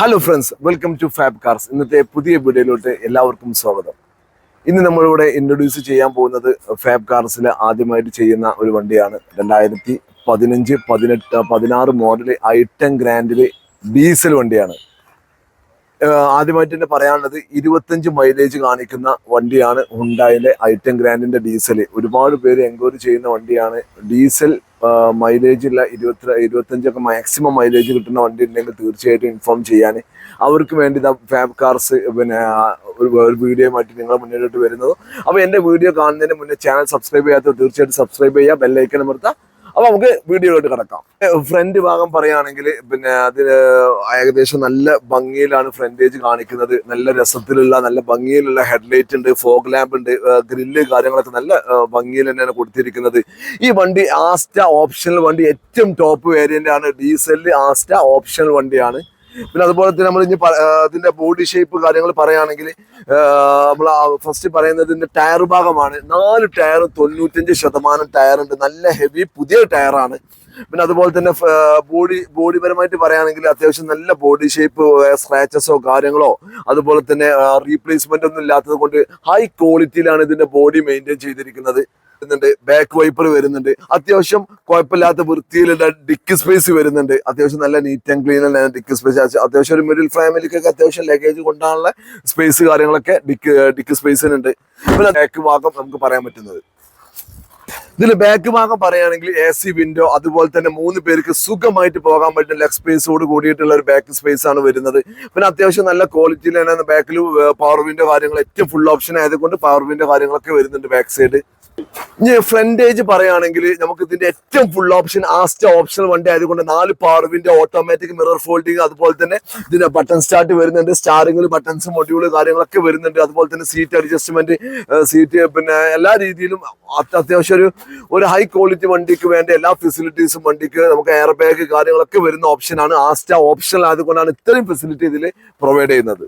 Hello friends welcome to fab cars ഇന്നത്തെ പുതിയ വീഡിയോയിലോട്ട് എല്ലാവർക്കും സ്വാഗതം. ഇന്ന് നമ്മളിവിടെ ഇൻട്രൊഡ്യൂസ് ചെയ്യാൻ പോകുന്നത് ഫാബ് കാർസിൽ ആദ്യമായിട്ട് ചെയ്യുന്ന ഒരു വണ്ടിയാണ്. രണ്ടായിരത്തി പതിനഞ്ച് പതിനെട്ട് പതിനാറ് മോഡൽ ഐ ടെൻ ഗ്രാൻഡിൽ ഡീസൽ വണ്ടിയാണ്. ആദ്യമായിട്ട് തന്നെ പറയാനുള്ളത് ഇരുപത്തഞ്ച് മൈലേജ് കാണിക്കുന്ന വണ്ടിയാണ് ഹുണ്ടായിലെ ഐറ്റം ഗ്രാൻഡിന്റെ ഡീസൽ ഒരുപാട് പേര് എൻക്വയറി ചെയ്യുന്ന വണ്ടിയാണ്. ഡീസൽ മൈലേജ് ഉള്ള ഇരുപത്തി ഇരുപത്തഞ്ചൊക്കെ മാക്സിമം മൈലേജ് കിട്ടുന്ന വണ്ടി ഉണ്ടെങ്കിൽ തീർച്ചയായിട്ടും ഇൻഫോം ചെയ്യാൻ. അവർക്ക് വേണ്ടി ഫാബ് കാർസ് പിന്നെ ഒരു വീഡിയോ ആയിട്ട് നിങ്ങളെ മുന്നിലോട്ട് വരുന്നത്. അപ്പോൾ എന്റെ വീഡിയോ കാണുന്നതിന് മുന്നേ ചാനൽ സബ്സ്ക്രൈബ് ചെയ്യാത്തവർ തീർച്ചയായിട്ടും സബ്സ്ക്രൈബ് ചെയ്യുക ബെല്ലൈക്കൻ അമർത്താം അപ്പൊ നമുക്ക് വീഡിയോയിലോട്ട് കിടക്കാം. ഫ്രണ്ട് ഭാഗം പറയുകയാണെങ്കിൽ പിന്നെ അതിന് ഏകദേശം നല്ല ഭംഗിയിലാണ് ഫ്രണ്ടേജ് കാണിക്കുന്നത്. നല്ല രസത്തിലുള്ള നല്ല ഭംഗിയിലുള്ള ഹെഡ്ലൈറ്റ് ഉണ്ട് ഫോഗ് ലാമ്പ് ഉണ്ട് ഗ്രില്ല് കാര്യങ്ങളൊക്കെ നല്ല ഭംഗിയിൽ തന്നെയാണ് കൊടുത്തിരിക്കുന്നത്. ഈ വണ്ടി ആസ്റ്റ ഓപ്ഷണൽ വണ്ടി ഏറ്റവും ടോപ്പ് വേരിയന്റ് ആണ്. ഡീസലിൽ ആസ്റ്റ ഓപ്ഷണൽ വണ്ടിയാണ്. പിന്നെ അതുപോലെ തന്നെ നമ്മൾ ഇനി ഇതിന്റെ ബോഡി ഷേപ്പ് കാര്യങ്ങൾ പറയുകയാണെങ്കിൽ നമ്മൾ ഫസ്റ്റ് പറയുന്നത് ഇതിന്റെ ടയർ ഭാഗമാണ്. നാല് ടയർ തൊണ്ണൂറ്റഞ്ച് ശതമാനം ടയർ ഉണ്ട്. നല്ല ഹെവി പുതിയ ടയറാണ് പിന്നെ അതുപോലെ തന്നെ ബോഡി ബോഡി പരമായിട്ട് പറയുകയാണെങ്കിൽ അത്യാവശ്യം നല്ല ബോഡി ഷേപ്പ് സ്ക്രാച്ചസോ കാര്യങ്ങളോ അതുപോലെ തന്നെ റീപ്ലേസ്മെന്റ് ഒന്നും ഇല്ലാത്തത് കൊണ്ട് ഹൈ ക്വാളിറ്റിയിലാണ് ഇതിന്റെ ബോഡി മെയിന്റെയിൻ ചെയ്തിരിക്കുന്നത്. വരുന്നുണ്ട്. ബാക്ക് വൈപ്പർ വരുന്നുണ്ട്. അത്യാവശ്യം കുഴപ്പമില്ലാത്ത വൃത്തിയിലുള്ള ഡിക്ക് സ്പേസ് വരുന്നുണ്ട്. അത്യാവശ്യം നല്ല നീറ്റ് ആൻഡ് ക്ലീൻ അല്ല ഡിക്ക് സ്പേസ് അത്യാവശ്യം ഒരു മിഡിൽ ഫാമിലിക്കൊക്കെ അത്യാവശ്യം ലഗേജ് കൊണ്ടാണുള്ള സ്പേസ് കാര്യങ്ങളൊക്കെ ഡിക്ക് ഡിക്ക് സ്പേസിനുണ്ട് പിന്നെ ബാക്ക് ഭാഗം നമുക്ക് പറയാൻ പറ്റുന്നത്. ഇതിൽ ബാക്ക് ഭാഗം പറയുകയാണെങ്കിൽ എ സി വിൻഡോ അതുപോലെ തന്നെ മൂന്ന് പേർക്ക് സുഖമായിട്ട് പോകാൻ പറ്റുന്ന ലെഗ് സ്പേസോട് കൂടിയിട്ടുള്ള ഒരു ബാക്ക് സ്പേസ് ആണ് വരുന്നത്. പിന്നെ അത്യാവശ്യം നല്ല ക്വാളിറ്റിയിൽ തന്നെ ബാക്കിൽ പവർ വിൻഡോ കാര്യങ്ങൾ ഏറ്റവും ഫുൾ ഓപ്ഷൻ ആയതുകൊണ്ട് പവർ വിൻഡോ കാര്യങ്ങളൊക്കെ വരുന്നുണ്ട് ബാക്ക് സൈഡ് ഫ്രണ്ടേജ് പറയുകയാണെങ്കിൽ നമുക്ക് ഇതിന്റെ ഏറ്റവും ഫുൾ ഓപ്ഷൻ ആസ്റ്റ ഓപ്ഷണൽ വണ്ടി ആയതുകൊണ്ട് നാല് പവർവിന്റെ ഓട്ടോമാറ്റിക് മിറർ ഫോൾഡിങ് അതുപോലെ തന്നെ ഇതിന്റെ ബട്ടൺ സ്റ്റാർട്ട് വരുന്നുണ്ട്. സ്റ്റാറിംഗിൽ ബട്ടൺസ് മൊഡ്യൂൾ കാര്യങ്ങളൊക്കെ വരുന്നുണ്ട്. അതുപോലെ തന്നെ സീറ്റ് അഡ്ജസ്റ്റ്മെന്റ് സീറ്റ് പിന്നെ എല്ലാ രീതിയിലും അത് അത്യാവശ്യം ഒരു ഒരു ഹൈ ക്വാളിറ്റി വണ്ടിക്ക് വേണ്ട എല്ലാ ഫെസിലിറ്റീസും വണ്ടിക്ക് നമുക്ക് എയർ ബാഗ് കാര്യങ്ങളൊക്കെ വരുന്ന ഓപ്ഷനാണ് ആസ്റ്റ ഓപ്ഷണൽ ആയതുകൊണ്ടാണ് ഇത്രയും ഫെസിലിറ്റി ഇതിൽ പ്രൊവൈഡ് ചെയ്യുന്നത്.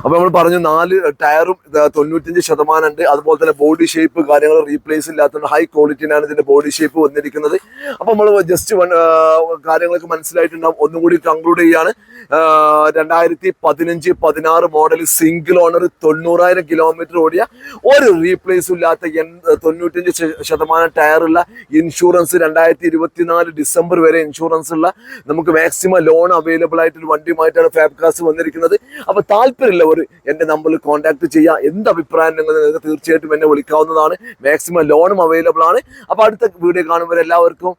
അപ്പൊ നമ്മൾ പറഞ്ഞു നാല് ടയറും തൊണ്ണൂറ്റഞ്ച് ശതമാനം ഉണ്ട് അതുപോലെ തന്നെ ബോഡി ഷേപ്പ് കാര്യങ്ങൾ റീപ്ലേസ് ഇല്ലാത്തതുകൊണ്ട് ഹൈ ക്വാളിറ്റിയിലാണ് ഇതിന്റെ ബോഡി ഷേപ്പ് വന്നിരിക്കുന്നത്. അപ്പൊ നമ്മൾ ജസ്റ്റ് കാര്യങ്ങളൊക്കെ മനസ്സിലായിട്ടുണ്ടാവും. ഒന്നുകൂടി കൺക്ലൂഡ് ചെയ്യാണ്. രണ്ടായിരത്തി പതിനഞ്ച് പതിനാറ് മോഡൽ സിംഗിൾ ഓണർ തൊണ്ണൂറായിരം കിലോമീറ്റർ ഓടിയ ഒരു റീപ്ലേസ് ഇല്ലാത്ത എൺ തൊണ്ണൂറ്റഞ്ച് ശതമാനം ടയറുള്ള ഇൻഷുറൻസ് രണ്ടായിരത്തി ഇരുപത്തിനാല് ഡിസംബർ വരെ ഇൻഷുറൻസ് ഉള്ള നമുക്ക് മാക്സിമം ലോൺ അവൈലബിൾ ആയിട്ടൊരു വണ്ടിയുമായിട്ടാണ് ഫാബ്കാസ് വന്നിരിക്കുന്നത്. അപ്പൊ താല്പര്യമുള്ളവർ എന്റെ നമ്പറിൽ കോൺടാക്ട് ചെയ്യുക എന്ത് അഭിപ്രായം നിങ്ങൾ നിങ്ങൾക്ക് തീർച്ചയായിട്ടും എന്നെ വിളിക്കാവുന്നതാണ്. മാക്സിമം ലോണും അവൈലബിൾ ആണ്. അപ്പൊ അടുത്ത വീഡിയോ കാണുമ്പോൾ എല്ലാവർക്കും